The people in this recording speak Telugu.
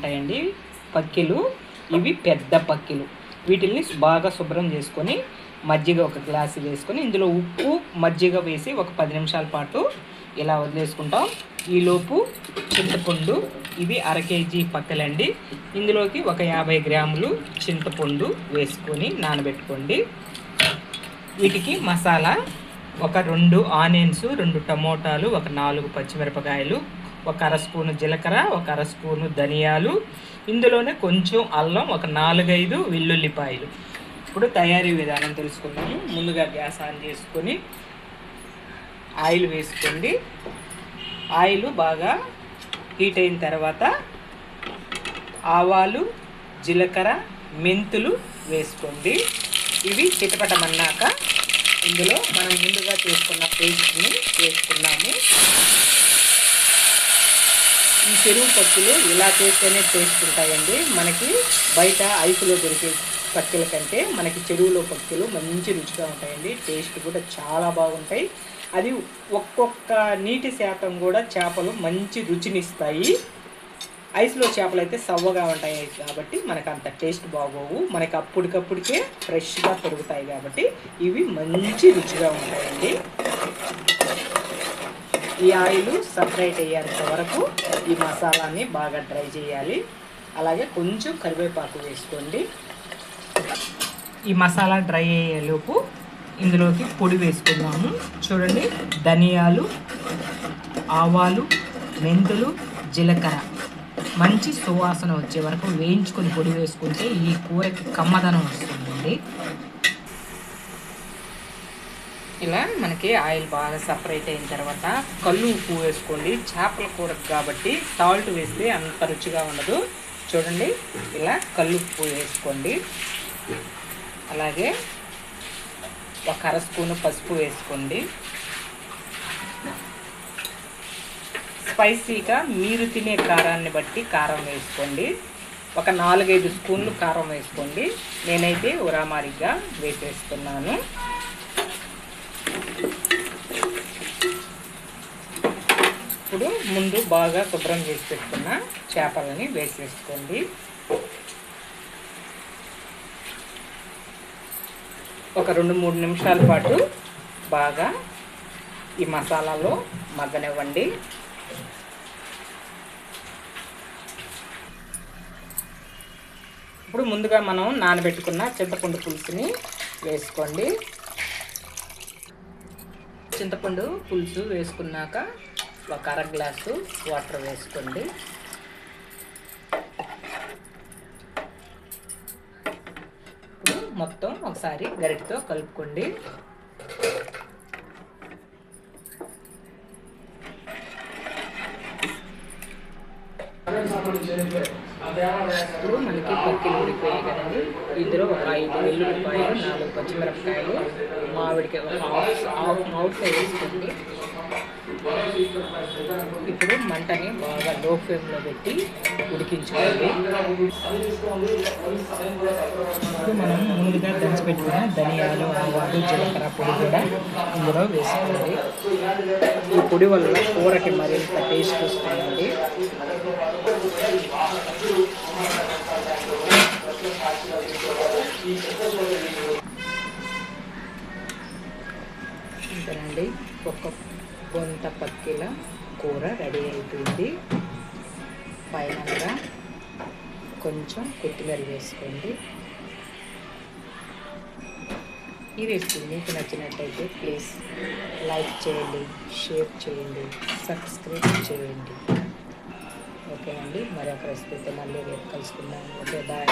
ఉంటాయండి. పక్కిలు. ఇవి పెద్ద పక్కిలు. వీటిల్ని బాగా శుభ్రం చేసుకొని మజ్జిగ ఒక గ్లాసు వేసుకొని ఇందులో ఉప్పు మజ్జిగ వేసి ఒక పది నిమిషాల పాటు ఇలా వదిలేసుకుంటాం. ఈలోపు చింతపండు ఇవి అర కేజీ పక్కలండి ఇందులోకి ఒక యాభై గ్రాములు చింతపండు వేసుకొని నానబెట్టుకోండి. వీటికి మసాలా ఒక రెండు ఆనియన్స్ రెండు టమోటాలు ఒక నాలుగు పచ్చిమిరపకాయలు ఒక అర స్పూను జీలకర్ర ఒక అర స్పూను ధనియాలు ఇందులోనే కొంచెం అల్లం ఒక నాలుగైదు వెల్లుల్లిపాయలు. ఇప్పుడు తయారీ విధానం తెలుసుకుందాము. ముందుగా గ్యాస్ ఆన్ చేసుకొని ఆయిల్ వేసుకోండి. ఆయిల్ బాగా హీట్ అయిన తర్వాత ఆవాలు జీలకర్ర మెంతులు వేసుకోండి. ఇవి చిటపటమన్నాక ఇందులో మనం ముందుగా చేసుకున్న పేస్ట్ని వేసుకున్నాము చెరువు పక్కులు ఇలా చేస్తేనే టేస్ట్ ఉంటాయండి. మనకి బయట ఐసులో దొరికే పక్కల కంటే మనకి చెరువులో పక్కలు మంచి రుచిగా ఉంటాయండి. టేస్ట్ కూడా చాలా బాగుంటాయి. అది ఒక్కొక్క నీటి శాతం కూడా చేపలు మంచి రుచినిస్తాయి. ఐస్లో చేపలు అయితే సవ్వగా ఉంటాయి కాబట్టి మనకు అంత టేస్ట్ బాగోవు. మనకి అప్పటికప్పటికే ఫ్రెష్గా పెరుగుతాయి కాబట్టి ఇవి మంచి రుచిగా ఉంటాయండి. ఈ ఆయిల్ సపరేట్ అయ్యేంత వరకు ఈ మసాలాని బాగా డ్రై చేయాలి. అలాగే కొంచెం కరివేపాకు వేసుకోండి. ఈ మసాలా డ్రై అయ్యేలోపు ఇందులోకి పొడి వేసుకుందాము. చూడండి ధనియాలు ఆవాలు మెంతులు జీలకర్ర. మంచి సువాసన వచ్చే వరకు వేయించుకొని పొడి వేసుకుంటే ఈ కూరకి కమ్మదనం వస్తుందండి. ఇలా మనకి ఆయిల్ బాగా సపరేట్ అయిన తర్వాత కళ్ళు ఉప్పు వేసుకోండి. చేపల కూర కాబట్టి సాల్ట్ వేస్తే అంత రుచిగా ఉండదు. చూడండి ఇలా కళ్ళు ఉప్పు వేసుకోండి. అలాగే ఒక అర స్పూను పసుపు వేసుకోండి. స్పైసీగా మీరు తినే కారాన్ని బట్టి కారం వేసుకోండి. ఒక నాలుగైదు స్పూన్లు కారం వేసుకోండి. నేనైతే ఉరామారిగా వేసేస్తున్నాను. ఇప్పుడు ముందు బాగా శుభ్రం చేసి పెట్టుకున్న చేపలని వేసేసుకోండి. ఒక రెండు మూడు నిమిషాల పాటు బాగా ఈ మసాలాలో మగ్గనివ్వండి. ఇప్పుడు ముందుగా మనం నానబెట్టుకున్న చింతపండు పులుసుని వేసుకోండి. చింతపండు పులుసు వేసుకున్నాక ఒక అర గ్లాసు వాటర్ వేసుకోండి. ఇప్పుడు మొత్తం ఒకసారి గరిటతో కలుపుకోండి. ఇప్పుడు మనకి పక్కలు ఉడిపోయాయి కదండి. ఇందులో ఒక ఐదు వెల్లుల్లిపాయలు నాలుగు పచ్చిమిరపకాయలు మామిడికి ఒక హాఫ్ హాఫ్ మౌట్ వేసుకోండి. ఇప్పుడు మంటని బాగా లో ఫ్లేమ్లో పెట్టి ఉడికించుకోండి ఇప్పుడు మనం ముందుగా దంచి పెట్టుకున్న ధనియాలు ఆవాలు జీలకర్ర పొడి కూడా ఇందులో వేసుకోండి ఈ పొడి వల్ల కూరకి మరింత టేస్ట్ వస్తుందండి. ఇంతేనండి. ఒక్క కొంత పక్కిల కూర రెడీ అయిపోయింది. ఫైనల్గా కొంచెం కొత్తిమీర వేసుకోండి. ఈ రెసిపీ మీకు నచ్చినట్టయితే ప్లీజ్ లైక్ చేయండి షేర్ చేయండి సబ్స్క్రైబ్ చేయండి. ఓకే అండి మరొక రెసిపీతో మళ్ళీ రేపు కలుసుకుందాం. Okay bye.